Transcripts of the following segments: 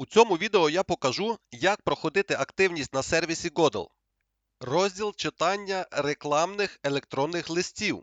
У цьому відео я покажу, як проходити активність на сервісі Godel. Розділ читання рекламних електронних листів.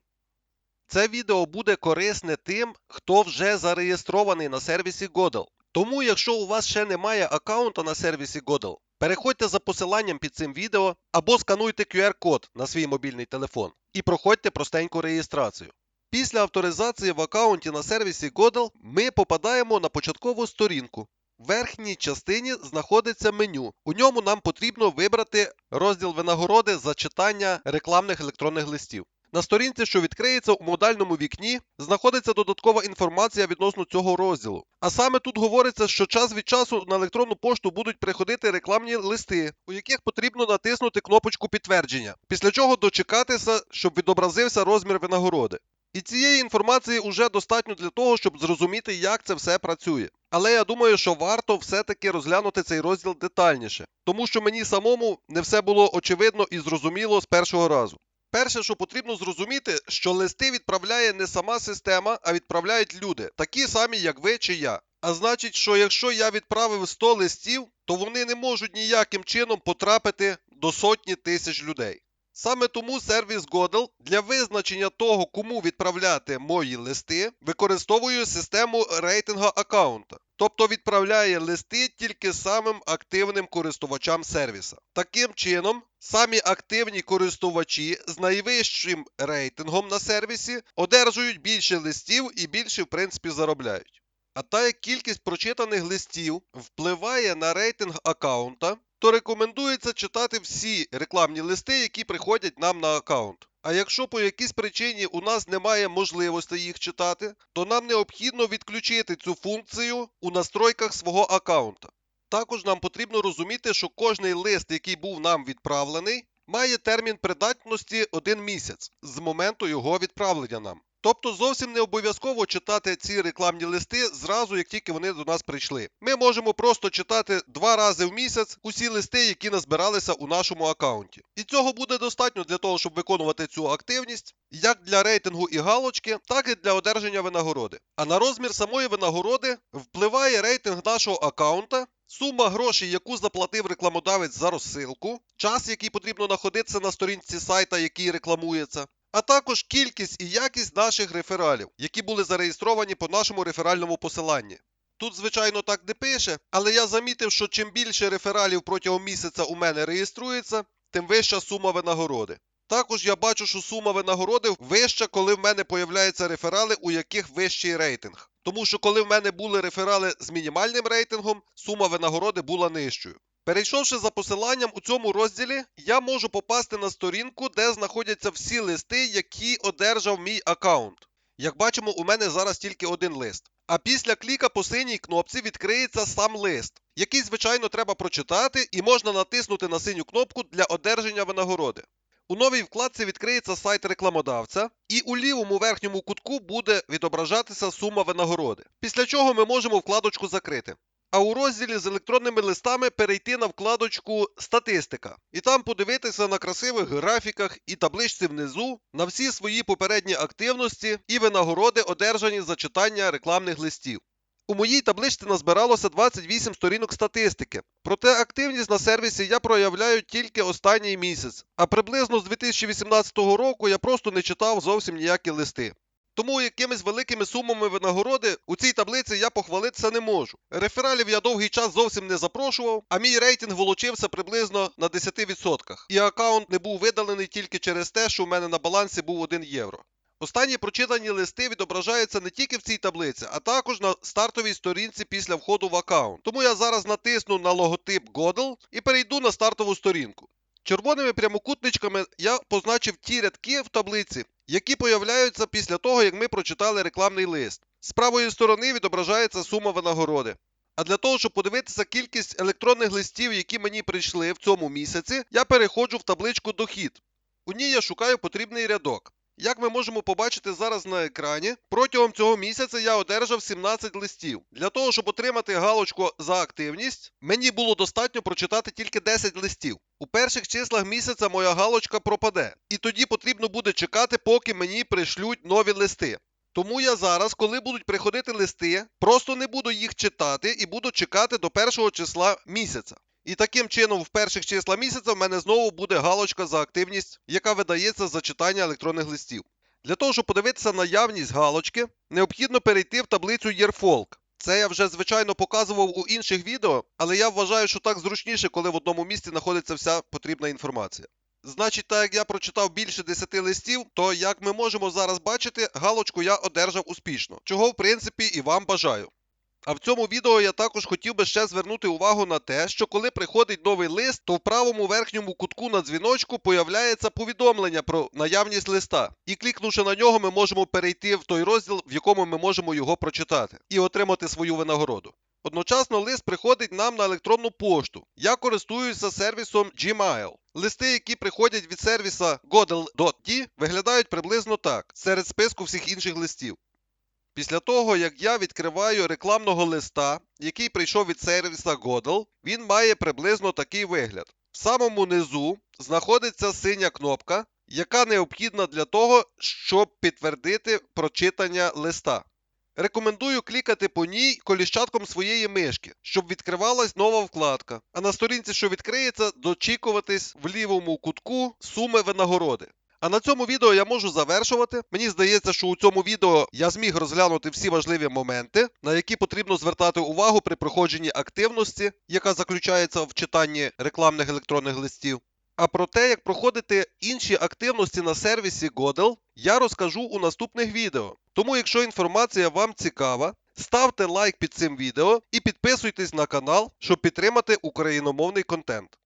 Це відео буде корисне тим, хто вже зареєстрований на сервісі Godel. Тому, якщо у вас ще немає аккаунта на сервісі Godel, переходьте за посиланням під цим відео або скануйте QR-код на свій мобільний телефон і проходьте простеньку реєстрацію. Після авторизації в аккаунті на сервісі Godel ми попадаємо на початкову сторінку. В верхній частині знаходиться меню. У ньому нам потрібно вибрати розділ винагороди за читання рекламних електронних листів. На сторінці, що відкриється у модальному вікні, знаходиться додаткова інформація відносно цього розділу. А саме тут говориться, що час від часу на електронну пошту будуть приходити рекламні листи, у яких потрібно натиснути кнопочку підтвердження, після чого дочекатися, щоб відобразився розмір винагороди. І цієї інформації вже достатньо для того, щоб зрозуміти, як це все працює. Але я думаю, що варто все-таки розглянути цей розділ детальніше, тому що мені самому не все було очевидно і зрозуміло з першого разу. Перше, що потрібно зрозуміти, що листи відправляє не сама система, а відправляють люди, такі самі, як ви чи я. А значить, що якщо я відправив 100 листів, то вони не можуть ніяким чином потрапити до сотні тисяч людей. Саме тому сервіс Godel для визначення того, кому відправляти мої листи, використовує систему рейтинга аккаунта. Тобто відправляє листи тільки самим активним користувачам сервіса. Таким чином, самі активні користувачі з найвищим рейтингом на сервісі одержують більше листів і більше, в принципі, заробляють. А та як кількість прочитаних листів впливає на рейтинг аккаунта, то рекомендується читати всі рекламні листи, які приходять нам на аккаунт. А якщо по якійсь причині у нас немає можливості їх читати, то нам необхідно відключити цю функцію у настройках свого аккаунта. Також нам потрібно розуміти, що кожний лист, який був нам відправлений, має термін придатності один місяць з моменту його відправлення нам. Тобто зовсім не обов'язково читати ці рекламні листи зразу, як тільки вони до нас прийшли. Ми можемо просто читати два рази в місяць усі листи, які назбиралися у нашому аккаунті. І цього буде достатньо для того, щоб виконувати цю активність, як для рейтингу і галочки, так і для одержання винагороди. А на розмір самої винагороди впливає рейтинг нашого аккаунта. Сума грошей, яку заплатив рекламодавець за розсилку, час, який потрібно знаходитися на сторінці сайта, який рекламується, а також кількість і якість наших рефералів, які були зареєстровані по нашому реферальному посиланні. Тут, звичайно, так не пише, але я замітив, що чим більше рефералів протягом місяця у мене реєструється, тим вища сума винагороди. Також я бачу, що сума винагороди вища, коли в мене появляються реферали, у яких вищий рейтинг. Тому що коли в мене були реферали з мінімальним рейтингом, сума винагороди була нижчою. Перейшовши за посиланням у цьому розділі, я можу попасти на сторінку, де знаходяться всі листи, які одержав мій аккаунт. Як бачимо, у мене зараз тільки один лист. А після кліка по синій кнопці відкриється сам лист, який, звичайно, треба прочитати, і можна натиснути на синю кнопку для одержання винагороди. У новій вкладці відкриється сайт рекламодавця, і у лівому верхньому кутку буде відображатися сума винагороди. Після чого ми можемо вкладочку закрити. А у розділі з електронними листами перейти на вкладочку Статистика і там подивитися на красивих графіках і табличці внизу на всі свої попередні активності і винагороди, одержані за читання рекламних листів. У моїй табличці назбиралося 28 сторінок статистики. Проте активність на сервісі я проявляю тільки останній місяць, а приблизно з 2018 року я просто не читав зовсім ніякі листи. Тому якимись великими сумами винагороди у цій таблиці я похвалитися не можу. Рефералів я довгий час зовсім не запрошував, а мій рейтинг волочився приблизно на 10%. І аккаунт не був видалений тільки через те, що у мене на балансі був 1 євро. Останні прочитані листи відображаються не тільки в цій таблиці, а також на стартовій сторінці після входу в аккаунт. Тому я зараз натисну на логотип Godel і перейду на стартову сторінку. Червоними прямокутничками я позначив ті рядки в таблиці, які появляються після того, як ми прочитали рекламний лист. З правої сторони відображається сума винагороди. А для того, щоб подивитися кількість електронних листів, які мені прийшли в цьому місяці, я переходжу в табличку Дохід. У ній я шукаю потрібний рядок. Як ми можемо побачити зараз на екрані, протягом цього місяця я одержав 17 листів. Для того, щоб отримати галочку за активність, мені було достатньо прочитати тільки 10 листів. У перших числах місяця моя галочка пропаде, і тоді потрібно буде чекати, поки мені пришлють нові листи. Тому я зараз, коли будуть приходити листи, просто не буду їх читати і буду чекати до першого числа місяця. І таким чином, в перших числа місяця в мене знову буде галочка за активність, яка видається за читання електронних листів. Для того, щоб подивитися наявність галочки, необхідно перейти в таблицю YearFolk. Це я вже звичайно показував у інших відео, але я вважаю, що так зручніше, коли в одному місці знаходиться вся потрібна інформація. Значить, так як я прочитав більше 10 листів, то як ми можемо зараз бачити, галочку я одержав успішно, чого в принципі і вам бажаю. А в цьому відео я також хотів би ще звернути увагу на те, що коли приходить новий лист, то в правому верхньому кутку на дзвіночку появляється повідомлення про наявність листа. І клікнувши на нього, ми можемо перейти в той розділ, в якому ми можемо його прочитати, і отримати свою винагороду. Одночасно лист приходить нам на електронну пошту. Я користуюся сервісом Gmail. Листи, які приходять від сервіса Godel.d, виглядають приблизно так, серед списку всіх інших листів. Після того, як я відкриваю рекламного листа, який прийшов від сервіса Godel, він має приблизно такий вигляд. В самому низу знаходиться синя кнопка, яка необхідна для того, щоб підтвердити прочитання листа. Рекомендую клікати по ній коліщатком своєї мишки, щоб відкривалась нова вкладка. А на сторінці, що відкриється, дочікуватись в лівому кутку суми винагороди. А на цьому відео я можу завершувати. Мені здається, що у цьому відео я зміг розглянути всі важливі моменти, на які потрібно звертати увагу при проходженні активності, яка заключається в читанні рекламних електронних листів. А про те, як проходити інші активності на сервісі Godel, я розкажу у наступних відео. Тому, якщо інформація вам цікава, ставте лайк під цим відео і підписуйтесь на канал, щоб підтримати україномовний контент.